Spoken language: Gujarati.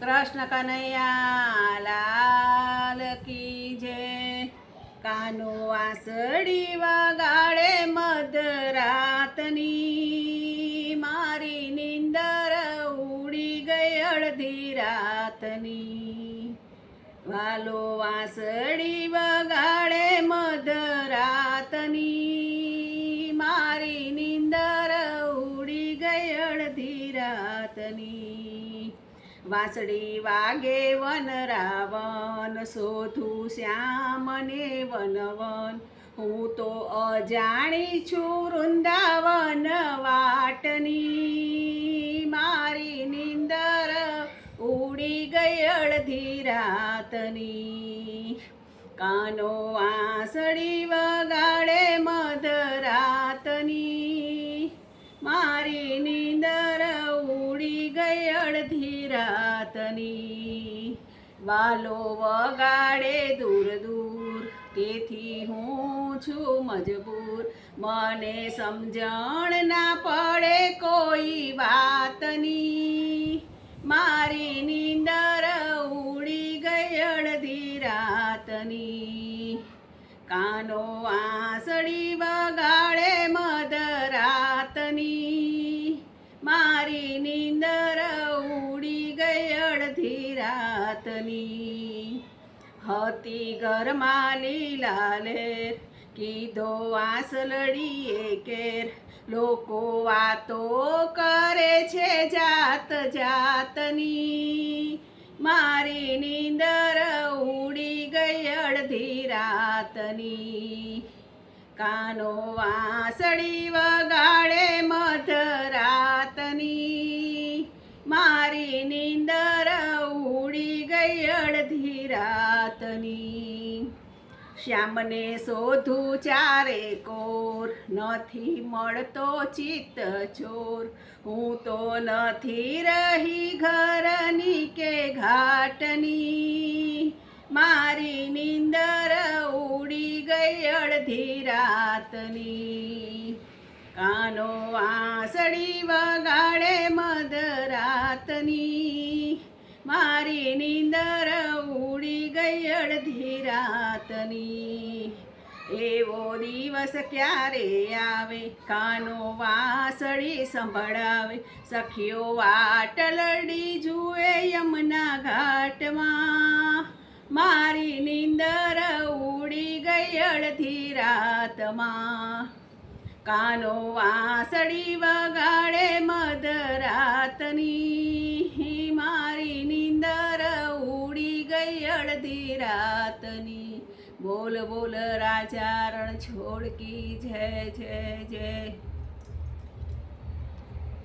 કૃષ્ણ કનૈયા, લાલ કી જય. કાનો આસડી વગાડે મધરાતની. મારી નિંદર ઉડી ગઈ અડધી રાતની. વાલો વાસળી વગાડે મધરાતની. વાંસળી વાગે વન રાવણ શોધું શ્યામને વનવન. હું તો અજાણી છું વૃંદાવન વાટની. મારી નિંદર ઉડી ગઈ અડધી રાતની. કાનો વાંસળી વગાડે મધરાતની રાતની વાલો વગાડે દૂર દૂર. તેથી હું છું મજબૂર. મને સમજણ ના પડે કોઈ વાતની. મારી નીંદર ઉડી ગઈ અડધી રાતની. કાનો વાંસળી વગાડે અડધી રાતની હતી ઘરમાં લીલા. કીધો વાંસ લડીએ કેર. લોકો વાતો કરે છે જાત જાતની. મારી નીંદર ઉડી ગઈ અડધી રાતની. કાનો વાંસળી વગાડે ગઈ અડધી રાતની. શ્યામને શોધું ચારે કોર, નથી મળતો ચિત્ત ચોર હું તો નથી રહી ઘરની કે ઘાટની. મારી નીંદર ઉડી ગઈ અડધી રાતની. કાનો વાંસળી વગાડે રાતની. એવો દિવસ ક્યારે આવે? કાનો વાસળી સંભળાવે. સખીઓ વાટલડી જુએ યમના ઘાટમાં. મારી નીંદર ઉડી ગઈ અડધી રાતમાં. કાનો વાસળી વગાડે મધરાતની. મારી અડધી રાતની. બોલ બોલ રાજા રણ છોડ કી જય જય જય.